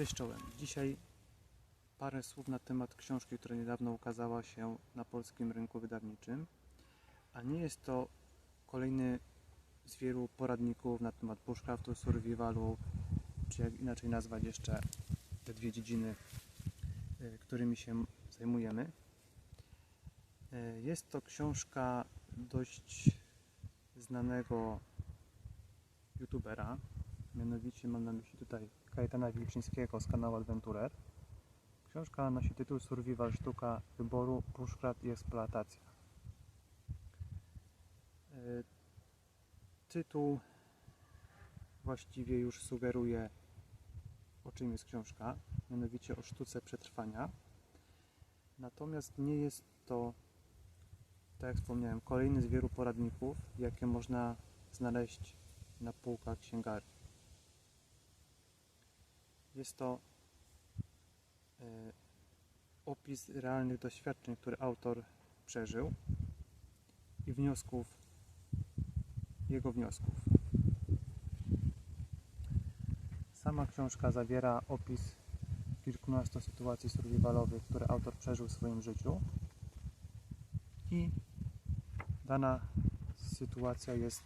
Cześć czołem. Dzisiaj parę słów na temat książki, która niedawno ukazała się na polskim rynku wydawniczym. A nie jest to kolejny z wielu poradników na temat bushcraftu, survivalu, czy jak inaczej nazwać jeszcze te dwie dziedziny, y, którymi się zajmujemy. Y, Jest to książka dość znanego youtubera, mianowicie mam na myśli tutaj Kajetana Wilczyńskiego z kanału Adventurer. Książka nosi tytuł Survival Sztuka wyboru, bushcraft i eksploatacja. E, Tytuł właściwie już sugeruje o czym jest książka, mianowicie o sztuce przetrwania. Natomiast nie jest to, tak jak wspomniałem, kolejny z wielu poradników, jakie można znaleźć na półkach księgarni. Jest to e, opis realnych doświadczeń, które autor przeżył i wniosków, jego wniosków. Sama książka zawiera opis kilkunastu sytuacji survivalowych, które autor przeżył w swoim życiu i dana sytuacja jest,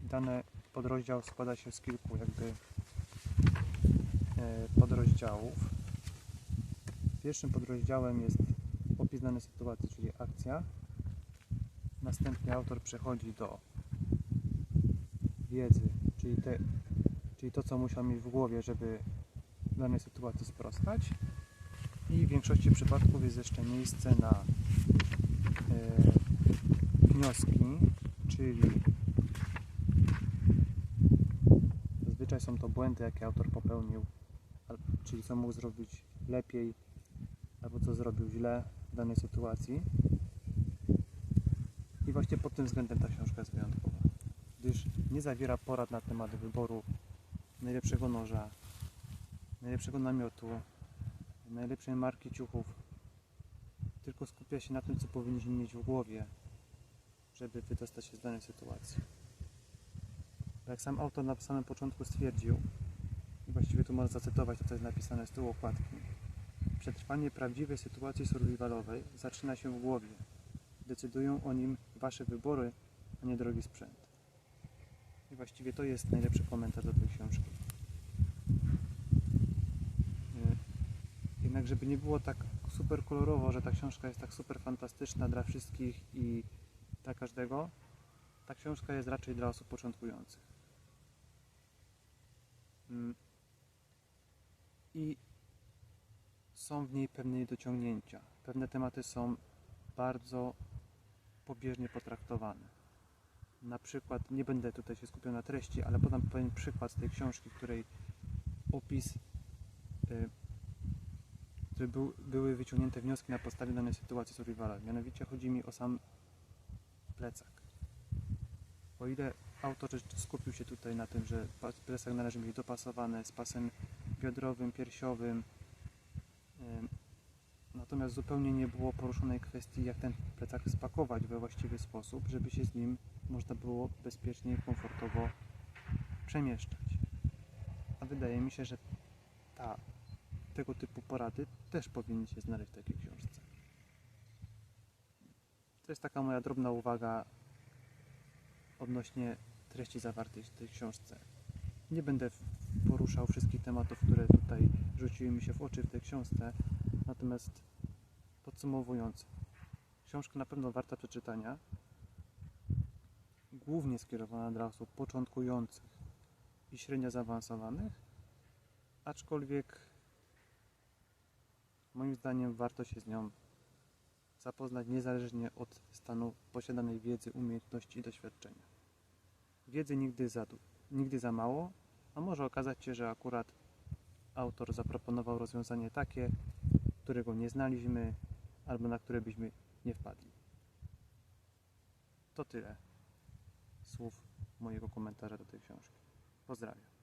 dany podrozdział składa się z kilku jakby podrozdziałów. Pierwszym podrozdziałem jest opis danej sytuacji, czyli akcja. Następnie autor przechodzi do wiedzy, czyli, te, czyli to, co musiał mieć w głowie, żeby danej sytuacji sprostać. I w większości przypadków jest jeszcze miejsce na e, wnioski, czyli zazwyczaj są to błędy, jakie autor popełnił, czyli co mógł zrobić lepiej, albo co zrobił źle w danej sytuacji. I właśnie pod tym względem ta książka jest wyjątkowa, gdyż nie zawiera porad na temat wyboru najlepszego noża, najlepszego namiotu, najlepszej marki ciuchów, tylko skupia się na tym, co powinniśmy mieć w głowie, żeby wydostać się z danej sytuacji. Bo jak sam autor na samym początku stwierdził, i właściwie tu można zacytować to, co jest napisane z tyłu okładki, przetrwanie prawdziwej sytuacji survivalowej zaczyna się w głowie. Decydują o nim Wasze wybory, a nie drogi sprzęt. I właściwie to jest najlepszy komentarz do tej książki. E, Jednak żeby nie było tak super kolorowo, że ta książka jest tak super fantastyczna dla wszystkich i dla każdego, ta książka jest raczej dla osób początkujących. I są w niej pewne niedociągnięcia. Pewne tematy są bardzo pobieżnie potraktowane. Na przykład, nie będę tutaj się skupiał na treści, ale podam pewien przykład z tej książki, której opis, y, które był, były wyciągnięte wnioski na podstawie danej sytuacji survivala. Mianowicie chodzi mi o sam plecak. O ile autor skupił się tutaj na tym, że plecak należy mieć dopasowany z pasem biodrowym, piersiowym, ym, natomiast zupełnie nie było poruszonej kwestii, jak ten plecak spakować we właściwy sposób, żeby się z nim można było bezpiecznie i komfortowo przemieszczać. A wydaje mi się, że ta, tego typu porady też powinny się znaleźć w takiej książce. To jest taka moja drobna uwaga odnośnie treści zawartej w tej książce. Nie będę poruszał wszystkich tematów, które tutaj rzuciły mi się w oczy w tej książce, natomiast podsumowując, książka na pewno warta przeczytania, głównie skierowana dla osób początkujących i średnio zaawansowanych, aczkolwiek moim zdaniem warto się z nią zapoznać niezależnie od stanu posiadanej wiedzy, umiejętności i doświadczenia. Wiedzy nigdy za, nigdy za mało, a może okazać się, że akurat autor zaproponował rozwiązanie takie, którego nie znaliśmy albo na które byśmy nie wpadli. To tyle słów mojego komentarza do tej książki. Pozdrawiam.